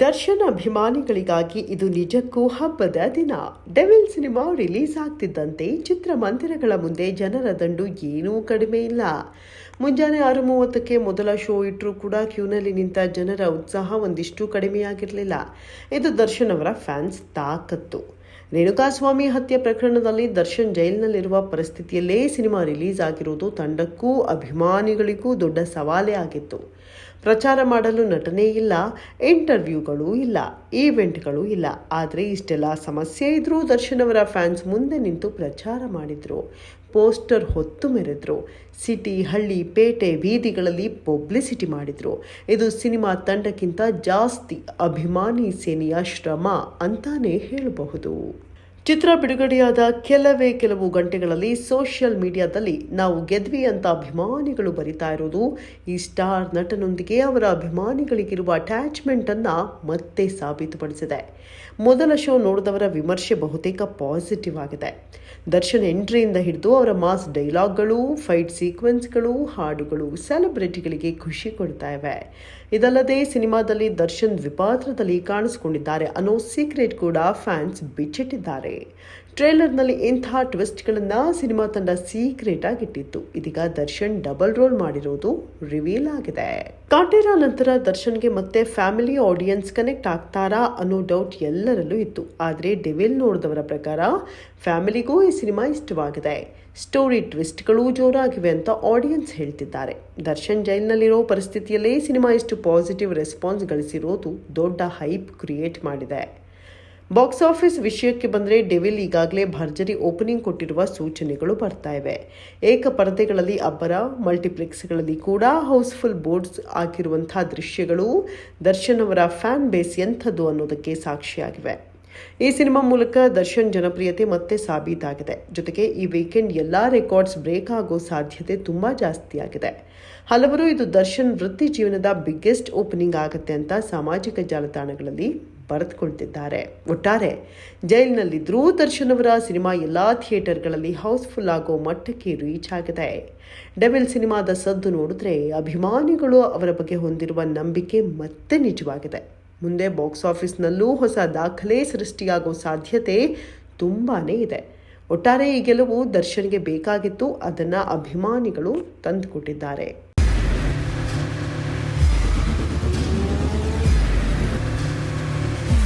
ದರ್ಶನ್ ಅಭಿಮಾನಿಗಳಿಗಾಗಿ ಇದು ನಿಜಕ್ಕೂ ಹಬ್ಬದ ದಿನ. ಡೆವಿಲ್ ಸಿನಿಮಾ ರಿಲೀಸ್ ಆಗ್ತಿದ್ದಂತೆ ಚಿತ್ರಮಂದಿರಗಳ ಮುಂದೆ ಜನರ ದಂಡು ಏನೂ ಕಡಿಮೆ ಇಲ್ಲ. ಮುಂಜಾನೆ ಆರು ಮೂವತ್ತಕ್ಕೆ ಮೊದಲ ಶೋ ಇಟ್ಟರೂ ಕೂಡ ಕ್ಯೂನಲ್ಲಿ ನಿಂತ ಜನರ ಉತ್ಸಾಹ ಒಂದಿಷ್ಟು ಕಡಿಮೆಯಾಗಿರಲಿಲ್ಲ. ಇದು ದರ್ಶನ್ ಅವರ ಫ್ಯಾನ್ಸ್ ತಾಕತ್ತು. ರೇಣುಕಾಸ್ವಾಮಿ ಹತ್ಯೆ ಪ್ರಕರಣದಲ್ಲಿ ದರ್ಶನ್ ಜೈಲಿನಲ್ಲಿರುವ ಪರಿಸ್ಥಿತಿಯಲ್ಲೇ ಸಿನಿಮಾ ರಿಲೀಸ್ ಆಗಿರುವುದು ತಂಡಕ್ಕೂ ಅಭಿಮಾನಿಗಳಿಗೂ ದೊಡ್ಡ ಸವಾಲೇ ಆಗಿತ್ತು. ಪ್ರಚಾರ ಮಾಡಲು ನಟನೆ ಇಲ್ಲ, ಇಂಟರ್ವ್ಯೂಗಳು ಇಲ್ಲ, ಈವೆಂಟ್ಗಳು ಇಲ್ಲ. ಆದರೆ ಇಷ್ಟೆಲ್ಲ ಸಮಸ್ಯೆ ಇದ್ದರೂ ದರ್ಶನ್ ಅವರ ಫ್ಯಾನ್ಸ್ ಮುಂದೆ ನಿಂತು ಪ್ರಚಾರ ಮಾಡಿದರು. ಪೋಸ್ಟರ್ ಹೊತ್ತು ಮೆರೆದ್ರು. ಸಿಟಿ, ಹಳ್ಳಿ, ಪೇಟೆ ಬೀದಿಗಳಲ್ಲಿ ಪಬ್ಲಿಸಿಟಿ ಮಾಡಿದರು. ಇದು ಸಿನಿಮಾ ತಂಡಕ್ಕಿಂತ ಜಾಸ್ತಿ ಅಭಿಮಾನಿ ಸೇನೆಯ ಶ್ರಮ ಅಂತಾನೆ ಹೇಳಬಹುದು. ಚಿತ್ರ ಬಿಡುಗಡೆಯಾದ ಕೆಲವೇ ಕೆಲವು ಗಂಟೆಗಳಲ್ಲಿ ಸೋಷಿಯಲ್ ಮೀಡಿಯಾದಲ್ಲಿ ನಾವು ಗೆದ್ವಿ ಅಂತ ಅಭಿಮಾನಿಗಳು ಬರಿತಾ ಇರೋದು. ಈ ಸ್ಟಾರ್ ನಟನೊಂದಿಗೆ ಅವರ ಅಭಿಮಾನಿಗಳಿಗಿರುವ ಅಟ್ಯಾಚ್ಮೆಂಟ್ ಅನ್ನ ಮತ್ತೆ ಸಾಬೀತುಪಡಿಸಿದೆ. ಮೊದಲ ಶೋ ನೋಡಿದವರ ವಿಮರ್ಶೆ ಬಹುತೇಕ ಪಾಸಿಟಿವ್ ಆಗಿದೆ. ದರ್ಶನ್ ಎಂಟ್ರಿಯಿಂದ ಹಿಡಿದು ಅವರ ಮಾಸ್ ಡೈಲಾಗ್ಗಳು ಫೈಟ್ ಸೀಕ್ವೆನ್ಸ್ಗಳು ಹಾಡುಗಳು ಸೆಲೆಬ್ರಿಟಿಗಳಿಗೆ ಖುಷಿ ಕೊಡ್ತಾ ಇವೆ. ಇದಲ್ಲದೆ ಸಿನಿಮಾದಲ್ಲಿ ದರ್ಶನ್ ದ್ವಿಪಾತ್ರದಲ್ಲಿ ಕಾಣಿಸಿಕೊಂಡಿದ್ದಾರೆ ಅನ್ನೋ ಸೀಕ್ರೆಟ್ ಕೂಡ ಫ್ಯಾನ್ಸ್ ಬಿಚ್ಚಿಟ್ಟಿದ್ದಾರೆ. ಟ್ರೇಲರ್ನಲ್ಲಿ ಇಂಥ ಟ್ವಿಸ್ಟ್ಗಳನ್ನು ಸಿನಿಮಾ ತಂಡ ಸೀಕ್ರೆಟ್ ಆಗಿಟ್ಟಿತ್ತು ಇದೀಗ ದರ್ಶನ್ ಡಬಲ್ ರೋಲ್ ಮಾಡಿರೋದು ರಿವೀಲ್ ಆಗಿದೆ. ಕಾಟೇರ ನಂತರ ದರ್ಶನ್ಗೆ ಮತ್ತೆ ಫ್ಯಾಮಿಲಿ ಆಡಿಯನ್ಸ್ ಕನೆಕ್ಟ್ ಆಗ್ತಾರಾ ಅನ್ನೋ ಡೌಟ್ ಎಲ್ಲರಲ್ಲೂ ಇತ್ತು. ಆದರೆ ಡೆವಿಲ್ ನೋಡಿದವರ ಪ್ರಕಾರ ಫ್ಯಾಮಿಲಿಗೂ ಈ ಸಿನಿಮಾ ಇಷ್ಟವಾಗಿದೆ. ಸ್ಟೋರಿ ಟ್ವಿಸ್ಟ್ಗಳು ಜೋರಾಗಿವೆ ಅಂತ ಆಡಿಯನ್ಸ್ ಹೇಳ್ತಿದ್ದಾರೆ. ದರ್ಶನ್ ಜೈಲ್ನಲ್ಲಿರೋ ಪರಿಸ್ಥಿತಿಯಲ್ಲೇ ಸಿನಿಮಾ ಇಷ್ಟು ಪಾಸಿಟಿವ್ ರೆಸ್ಪಾನ್ಸ್ ಗಳಿಸಿರೋದು ದೊಡ್ಡ ಹೈಪ್ ಕ್ರಿಯೇಟ್ ಮಾಡಿದೆ. ಬಾಕ್ಸ್ ಆಫೀಸ್ ವಿಷಯಕ್ಕೆ ಬಂದರೆ ಡೆವಿಲ್ ಈಗಾಗಲೇ ಭರ್ಜರಿ ಓಪನಿಂಗ್ ಕೊಟ್ಟಿರುವ ಸೂಚನೆಗಳು ಬರ್ತಾ ಇವೆ. ಏಕ ಪರದೆಗಳಲ್ಲಿ ಅಬ್ಬರ, ಮಲ್ಟಿಪ್ಲೆಕ್ಸ್ಗಳಲ್ಲಿ ಕೂಡ ಹೌಸ್ಫುಲ್ ಬೋರ್ಡ್ಸ್ ಹಾಕಿರುವಂತಹ ದೃಶ್ಯಗಳು ದರ್ಶನ್ ಅವರ ಫ್ಯಾನ್ ಬೇಸ್ ಎಂಥದ್ದು ಅನ್ನೋದಕ್ಕೆ ಸಾಕ್ಷಿಯಾಗಿವೆ. ಈ ಸಿನಿಮಾ ಮೂಲಕ ದರ್ಶನ್ ಜನಪ್ರಿಯತೆ ಮತ್ತೆ ಸಾಬೀತಾಗಿದೆ. ಜೊತೆಗೆ ಈ ವೀಕೆಂಡ್ ಎಲ್ಲ ರೆಕಾರ್ಡ್ಸ್ ಬ್ರೇಕ್ ಆಗೋ ಸಾಧ್ಯತೆ ತುಂಬಾ ಜಾಸ್ತಿ ಆಗಿದೆ ಹಲವರು ಇದು ದರ್ಶನ್ ವೃತ್ತಿ ಜೀವನದ ಬಿಗ್ಗೆಸ್ಟ್ ಓಪನಿಂಗ್ ಆಗುತ್ತೆ ಅಂತ ಸಾಮಾಜಿಕ ಜಾಲತಾಣಗಳಲ್ಲಿ ಬರೆದುಕೊಳ್ತಿದ್ದಾರೆ. ಒಟ್ಟಾರೆ ಜೈಲಿನಲ್ಲಿದ್ದರೂ ದರ್ಶನ್ ಅವರ ಸಿನಿಮಾ ಎಲ್ಲ ಥಿಯೇಟರ್ಗಳಲ್ಲಿ ಹೌಸ್ಫುಲ್ ಆಗೋ ಮಟ್ಟಕ್ಕೆ ರೀಚ್ ಆಗಿದೆ. ಡೆವಿಲ್ ಸಿನಿಮಾದ ಸದ್ದು ನೋಡಿದ್ರೆ ಅಭಿಮಾನಿಗಳು ಅವರ ಬಗ್ಗೆ ಹೊಂದಿರುವ ನಂಬಿಕೆ ಮತ್ತೆ ನಿಜವಾಗಿದೆ. ಮುಂದೆ ಬಾಕ್ಸ್ ಆಫೀಸ್ನಲ್ಲೂ ಹೊಸ ದಾಖಲೆ ಸೃಷ್ಟಿಯಾಗೋ ಸಾಧ್ಯತೆ ತುಂಬಾನೇ ಇದೆ. ಒಟ್ಟಾರೆ, ಈ ಗೆಲುವು ದರ್ಶನ್ಗೆ ಬೇಕಾಗಿತ್ತು. ಅದನ್ನು ಅಭಿಮಾನಿಗಳು ತಂದುಕೊಟ್ಟಿದ್ದಾರೆ.